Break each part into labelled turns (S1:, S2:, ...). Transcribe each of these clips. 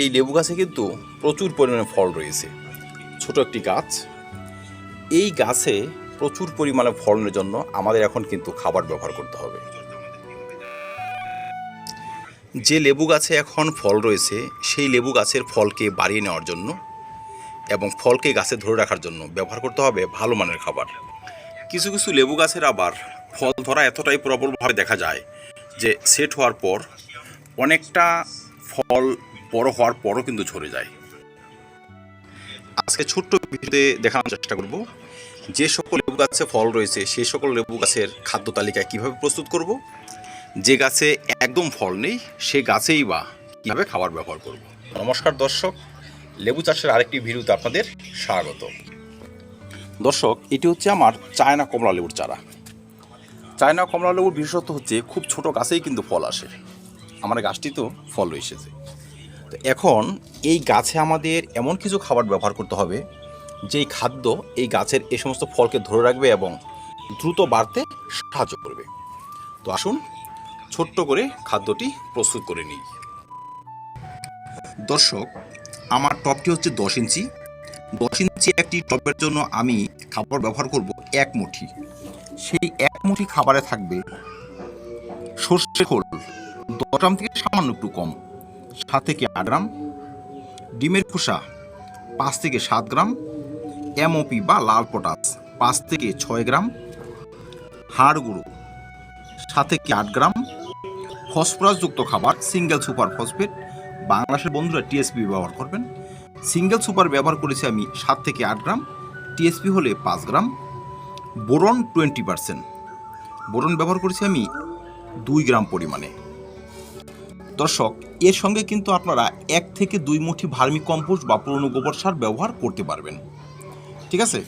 S1: এই লেবু গাছে কিন্তু প্রচুর পরিমাণে ফল রয়েছে। ছোট একটি গাছ। এই গাছে প্রচুর পরিমাণে ফলনের জন্য আমাদের এখন কিন্তু খাবার ব্যবহার করতে হবে। যে লেবু গাছে এখন ফল রয়েছে, সেই লেবু গাছের ফলকে বাড়িয়ে নেওয়ার জন্য এবং ফলকে গাছে ধরে রাখার জন্য ব্যবহার করতে হবে ভালো মানের খাবার। কিছু কিছু লেবু গাছের আবার ফল ধরা এতটাই প্রবলভাবে দেখা যায় যে সেট হওয়ার পর অনেকটা ফল বড় হওয়ার পরও কিন্তু ঝরে যায়। আজকে ছোট্ট ভিডিওতে দেখানোর চেষ্টা করব। যে সকল লেবু গাছে ফল রয়েছে, সেই সকল লেবু গাছের খাদ্য তালিকা কীভাবে প্রস্তুত করব? যে গাছে একদম ফল নেই, সে গাছেই বা কীভাবে খাবার ব্যবহার করব? নমস্কার দর্শক, লেবু চাষের আরেকটি ভিডিওতে আপনাদের স্বাগত। দর্শক, এটি হচ্ছে আমার চায়না কমলা লেবুর চারা। চায়না কমলা লেবুর বিশেষত্ব হচ্ছে, খুব ছোট গাছেই কিন্তু ফল আসে। আমার গাছটি তো ফল এসেছে। তো এখন এই গাছে আমাদের এমন কিছু খাবার ব্যবহার করতে হবে, যেই খাদ্য এই গাছের এই সমস্ত ফলকে ধরে রাখবে এবং দ্রুত বাড়তে সাহায্য করবে। তো আসুন, ছোট্ট করে খাদ্যটি প্রস্তুত করে নিই। দর্শক, আমার টপটি হচ্ছে দশ ইঞ্চি। দশ ইঞ্চি একটি টবের জন্য আমি খাবার ব্যবহার করব এক মুঠি। সেই এক মুঠি খাবারে থাকবে সর্ষে খোল, দশ গ্রাম থেকে সামান্য একটু কম। সাত থেকে আট গ্রাম, ডিমের খোসা পাঁচ থেকে সাত গ্রাম, এমওপি বা লাল পটাশ পাঁচ থেকে ছয় গ্রাম, হাড় গুঁড়ো সাত থেকে আট গ্রাম, ফসফরাসযুক্ত খাবার সিঙ্গেল সুপার ফসফেট, বাংলাদেশের বন্ধুরা টিএসপি ব্যবহার করবেন। সিঙ্গেল সুপার ব্যবহার করেছি আমি সাত থেকে আট গ্রাম, টিএসপি হলে পাঁচ gram, boron twenty percent. Boron ব্যবহার করেছি আমি দুই গ্রাম পরিমাণে। দর্শক, এর সঙ্গে কিন্তু আপনারা এক থেকে দুই মুঠি ভার্মি কম্পোস্ট বা পুরনো গোবর সার ব্যবহার করতে পারবেন। ঠিক আছে?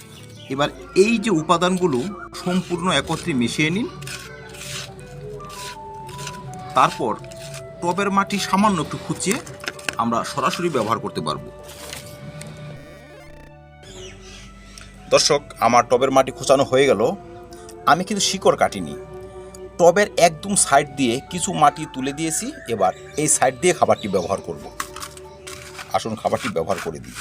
S1: এবার এই যে উপাদানগুলো সম্পূর্ণ একত্রে মিশিয়ে নিন। তারপর টবের মাটি সামান্য একটু খুঁচিয়ে আমরা সরাসরি ব্যবহার করতে পারব। দর্শক, আমার টবের মাটি খোঁচানো হয়ে গেল। আমি কিন্তু শিকড় কাটিনি। টবের একদম সাইড দিয়ে কিছু মাটি তুলে দিয়েছি। এবার এই সাইড দিয়ে খাবারটি ব্যবহার করব। আসুন খাবারটি ব্যবহার করে দিই।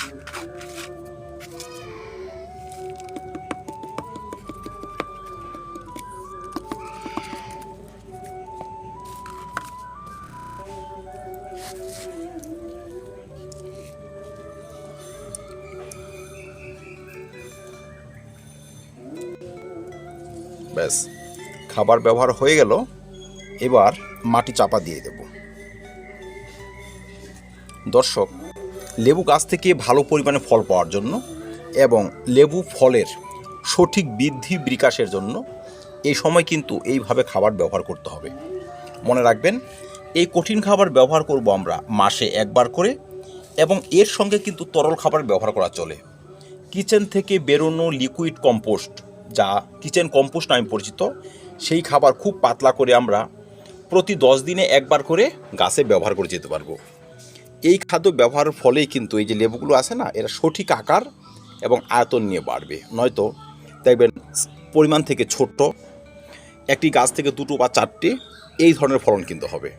S1: ব্যাস। খাবার ব্যবহার হয়ে গেল, এবার মাটি চাপা দিয়ে দেব। দর্শক, লেবু গাছ থেকে ভালো পরিমাণে ফল পাওয়ার জন্য এবং লেবু ফলের সঠিক বৃদ্ধি বিকাশের জন্য এই সময় কিন্তু এইভাবে খাবার ব্যবহার করতে হবে। মনে রাখবেন, এই কঠিন খাবার ব্যবহার করব আমরা মাসে একবার করে এবং এর সঙ্গে কিন্তু তরল খাবার ব্যবহার করা চলে। কিচেন থেকে বেরোনো লিকুইড কম্পোস্ট যা কিচেন কম্পোস্ট নামে পরিচিত সেই খাবার খুব পাতলা করে আমরা প্রতি দশ দিনে একবার করে গাছে ব্যবহার করে যেতে পারব। এই খাদ্য ব্যবহারের ফলেই কিন্তু এই যে লেবুগুলো আছে না, এরা সঠিক আকার এবং আয়তন নিয়ে বাড়বে। নয়তো দেখবেন পরিমাণ থেকে ছোট্ট একটি গাছ থেকে দুটো বা চারটে এই ধরনের ফলন কিন্তু হবে।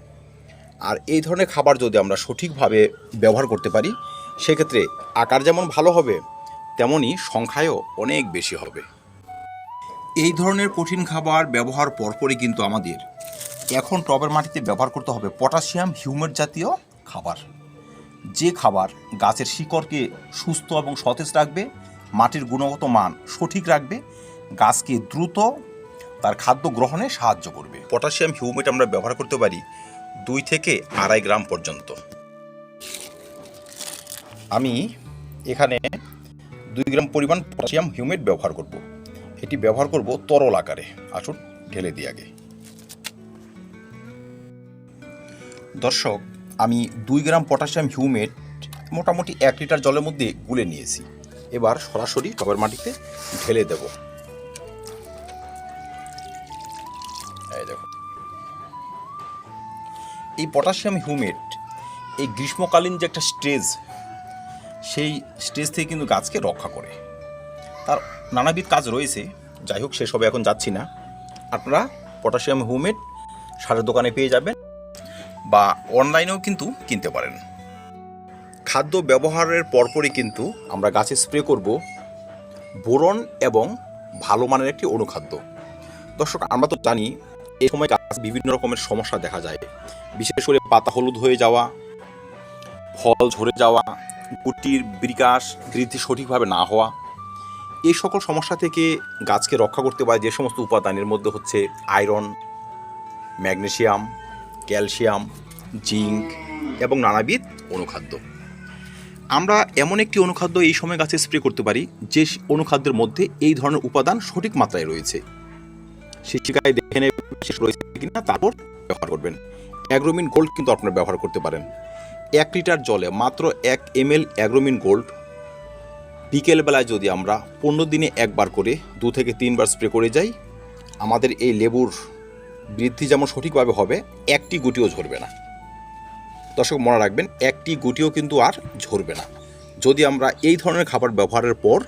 S1: আর এই ধরনের খাবার যদি আমরা সঠিকভাবে ব্যবহার করতে পারি, সেক্ষেত্রে আকার যেমন ভালো হবে, তেমনই সংখ্যায়ও অনেক বেশি হবে। এই ধরনের কঠিন খাবার ব্যবহার পরপরই কিন্তু আমাদের। এখন টবের মাটিতে ব্যবহার করতে হবে পটাশিয়াম হিউমেট জাতীয় খাবার। যে খাবার গাছের শিকড়কে সুস্থ এবং সতেজ রাখবে, মাটির গুণগত মান সঠিক রাখবে, গাছকে দ্রুত তার খাদ্য গ্রহণে সাহায্য করবে। পটাশিয়াম, হিউমেট আমরা ব্যবহার করতে পারি দুই থেকে আড়াই গ্রাম পর্যন্ত। আমি এখানে দুই গ্রাম পরিমাণ পটাশিয়াম, হিউমেট ব্যবহার করব। এটি ব্যবহার করব তরল আকারে। আসুন, ঢেলে দিই আগে। দর্শক, আমি দুই গ্রাম পটাশিয়াম হিউমেট মোটামুটি এক লিটার জলের মধ্যে গুলে নিয়েছি। এবার সরাসরি টবের মাটিতে ঢেলে দেব। এই এই পটাশিয়াম হিউমেট, এই গ্রীষ্মকালীন যে একটা স্টেজ সেই স্টেজ থেকে কিন্তু গাছকে রক্ষা করে। তার নানাবিধ কাজ রয়েছে। যাই হোক সেসবে এখন যাচ্ছি না। আপনারা পটাশিয়াম হিউমেট সারের দোকানে পেয়ে যাবেন বা অনলাইনেও কিন্তু কিনতে পারেন। খাদ্য ব্যবহারের পরপরই কিন্তু আমরা গাছে স্প্রে করব বোরন এবং ভালো মানের একটি অনুখাদ্য। দর্শক, আমরা তো জানি এই সময় গাছ বিভিন্ন রকমের সমস্যা দেখা যায়। বিশেষ করে পাতা হলুদ হয়ে যাওয়া, ফল ঝরে যাওয়া, গুটির বিকাশ, বৃদ্ধি সঠিকভাবে না হওয়া এই সকল সমস্যা থেকে গাছকে রক্ষা করতে পারে যে সমস্ত উপাদানের মধ্যে হচ্ছে আয়রন, ম্যাগনেশিয়াম, ক্যালসিয়াম, জিঙ্ক এবং নানাবিধ অনুখাদ্য। আমরা এমন একটি অনুখাদ্য এই সময় গাছে স্প্রে করতে পারি যে অনুখাদ্যের মধ্যে এই ধরনের উপাদান সঠিক মাত্রায় রয়েছে। শিক্ষিকায় দেখে নেবে রয়েছে কিনা, তারপর ব্যবহার করবেন। অ্যাগ্রোমিন গোল্ড কিন্তু আপনারা ব্যবহার করতে পারেন। এক লিটার জলে মাত্র এক এম এল অ্যাগ্রোমিন গোল্ড বিকেলবেলায় যদি আমরা পনেরো দিনে একবার করে দু থেকে তিনবার স্প্রে করে যাই, আমাদের এই লেবুর বৃদ্ধি যেমন সঠিকভাবে হবে, একটি গুটিও ঝরবে না। দর্শক, মনে রাখবেন, একটি গুটিও কিন্তু আর ঝরবে না। যদি আমরা এই ধরনের খাবার ব্যবহারের পর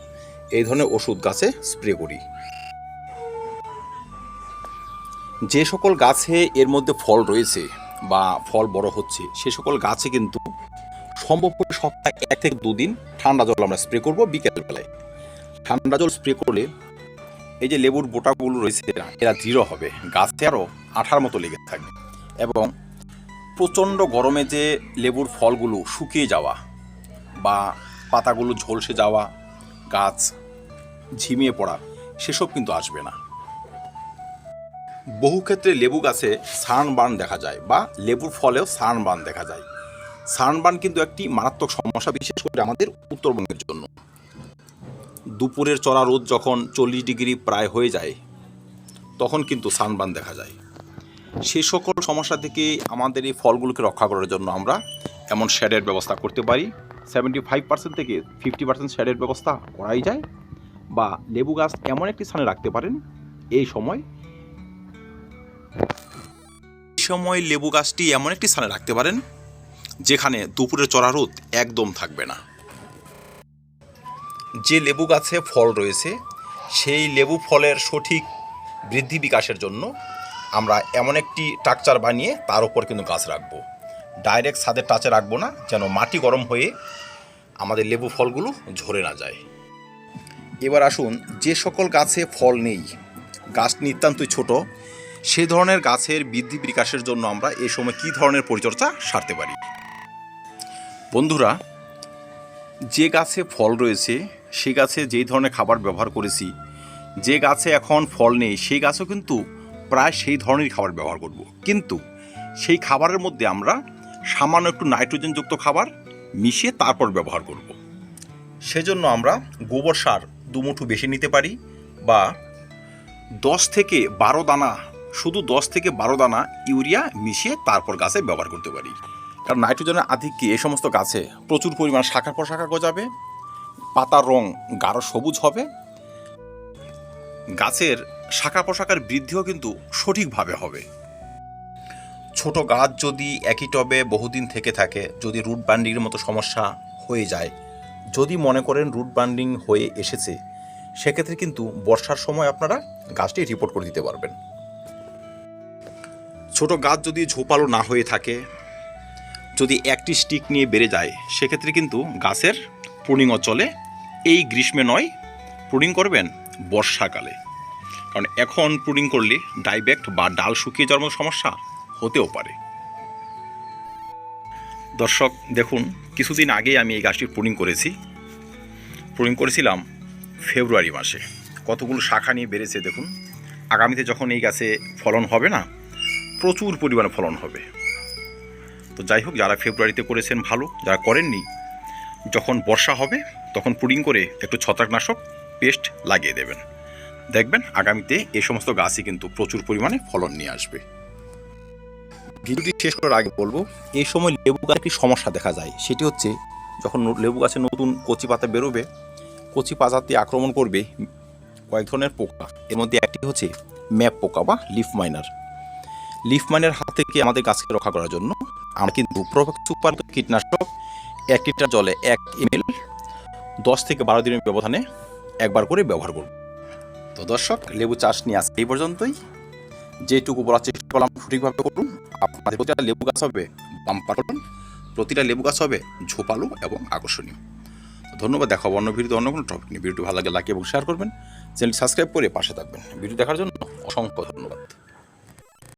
S1: এই ধরনের ওষুধ গাছে স্প্রে করি। যে সকল গাছে এর মধ্যে ফল রয়েছে বা ফল বড় হচ্ছে, সে সকল গাছে কিন্তু সম্ভব করে সপ্তাহে এক থেকে দুদিন ঠান্ডা জল আমরা স্প্রে করব বিকেলবেলায়। ঠান্ডা জল স্প্রে করলে এই যে লেবুর বোটাগুলো রয়েছে, এরা দৃঢ় হবে, গাছে আরও আঠার মতো লেগে থাকবে। এবং প্রচণ্ড গরমে যে লেবুর ফলগুলো শুকিয়ে যাওয়া বা পাতাগুলো ঝলসে যাওয়া, গাছ ঝিমিয়ে পড়া, সেসব কিন্তু আসবে না। বহু ক্ষেত্রে লেবু গাছে সানবার্ন দেখা যায় বা লেবুর ফলেও সানবার্ন দেখা যায়। সানবার্ন কিন্তু একটি মারাত্মক সমস্যা, বিশেষ করে আমাদের উত্তরবঙ্গের জন্য। দুপুরের চড়া রোদ যখন চল্লিশ ডিগ্রি প্রায় হয়ে যায়, তখন কিন্তু সানবার্ন দেখা যায়। সে সকল সমস্যা থেকে আমাদের এই ফলগুলোকে রক্ষা করার জন্য আমরা এমন শ্যাডের ব্যবস্থা করতে পারি। সেভেন্টি ফাইভ পার্সেন্ট থেকে ফিফটি পার্সেন্ট শ্যাডের ব্যবস্থা করাই যায় বা লেবু গাছ এমন একটি স্থানে রাখতে পারেন। এই সময় এই সময় লেবু গাছটি এমন একটি স্থানে রাখতে পারেন যেখানে দুপুরের চড়া রোদ একদম থাকবে না। যে লেবু গাছে ফল রয়েছে, সেই লেবু ফলের সঠিক বৃদ্ধি বিকাশের জন্য আমরা এমন একটি টাকচার বানিয়ে তার উপর কিন্তু গাছ রাখব। ডাইরেক্ট ছাদের টাচে রাখব না, যেন মাটি গরম হয়ে আমাদের লেবু ফলগুলো ঝরে না যায়। এবার আসুন, যে সকল গাছে ফল নেই, গাছ নিতান্তই ছোট, সে ধরনের গাছের বৃদ্ধি বিকাশের জন্য আমরা এই সময় কী ধরনের পরিচর্যা সারতে পারি? বন্ধুরা, যে গাছে ফল রয়েছে, সে গাছে যেই ধরনের খাবার ব্যবহার করেছি, যে গাছে এখন ফল নেই, সেই গাছও কিন্তু প্রায় সেই ধরনের খাবার ব্যবহার করব। কিন্তু সেই খাবারের মধ্যে আমরা সামান্য একটু নাইট্রোজেনযুক্ত খাবার মিশিয়ে তারপর ব্যবহার করব। সেজন্য আমরা গোবর সার দুমুঠো বেশি নিতে পারি বা দশ থেকে বারো দানা, শুধু দশ থেকে বারো দানা ইউরিয়া মিশিয়ে তারপর গাছে ব্যবহার করতে পারি। কারণ নাইট্রোজেনের আধিক্যে এই সমস্ত গাছে প্রচুর পরিমাণ শাখা প্রশাখা গজাবে, পাতার রং গাঢ় সবুজ হবে, গাছের শাখা পোশাকার বৃদ্ধিও কিন্তু সঠিকভাবে হবে। ছোট গাছ যদি একই টবে বহুদিন থেকে থাকে, যদি রুট বান্ডিংয়ের মতো সমস্যা হয়ে যায়, যদি মনে করেন রুট বান্ডিং হয়ে এসেছে, সেক্ষেত্রে কিন্তু বর্ষার সময় আপনারা গাছটি রিপোর্ট করে দিতে পারবেন। ছোট গাছ যদি ঝোপালো না হয়ে থাকে যদি একটি স্টিক নিয়ে বেড়ে যায়, সেক্ষেত্রে কিন্তু গাছের প্রুনিংও চলে এই গ্রীষ্মে নয়, প্রুনিং করবেন বর্ষাকালে। কারণ এখন প্রুনিং করলে ডাইব্যাক্ট বা ডাল শুকিয়ে মতো সমস্যা হতেও পারে। দর্শক, দেখুন, কিছুদিন আগেই আমি এই গাছটির প্রুনিং করেছি। প্রুনিং করেছিলাম ফেব্রুয়ারি মাসে। কতগুলো শাখা নিয়ে বেড়েছে, দেখুন। আগামীতে যখন এই গাছে ফলন হবে না, প্রচুর পরিমাণে ফলন হবে। তো যাই হোক, যারা ফেব্রুয়ারিতে করেছেন ভালো, যারা করেননি, যখন বর্ষা হবে, তখন পুডিং করে একটু ছত্রাকনাশক পেস্ট লাগিয়ে দেবেন। দেখবেন আগামীতে এই সমস্ত গাছই কিন্তু প্রচুর পরিমাণে ফলন নিয়ে আসবে। ভিডিওটি শেষ করার আগে বলব, এই সময় লেবু গাছে একটি সমস্যা দেখা যায়? সেটি হচ্ছে, যখন লেবু গাছে নতুন কচি পাতা বেরোবে, কচি পাতাতে আক্রমণ করবে কয়েক ধরনের পোকা। এর মধ্যে একটি হচ্ছে ম্যাপ পোকা বা লিফ মাইনার। লিফ মাইনের হাত থেকে আমাদের গাছকে রক্ষা করার জন্য। আমরা কিন্তু প্রোভেক্স সুপার কীটনাশক, এক লিটার জলে এক এমএল দশ থেকে বারো দিনের ব্যবধানে একবার করে ব্যবহার করব। তো দর্শক, লেবু চাষ নিয়ে আজকে এই পর্যন্তই। যেটুকু বলার চেষ্টা করলাম, সঠিকভাবে করুন। আপনাদের প্রতিটা লেবু গাছ হবে বাম্পার করুন। প্রতিটা লেবু গাছ হবে ঝোপালো এবং আকর্ষণীয়। ধন্যবাদ দেখাবো অন্য ভিডিওতে অন্য কোনো টপিক নিয়ে। ভিডিওটি ভালো লাগে লাইক এবং শেয়ার করবেন। চ্যানেল সাবস্ক্রাইব করে পাশে থাকবেন। ভিডিও দেখার জন্য অসংখ্য ধন্যবাদ।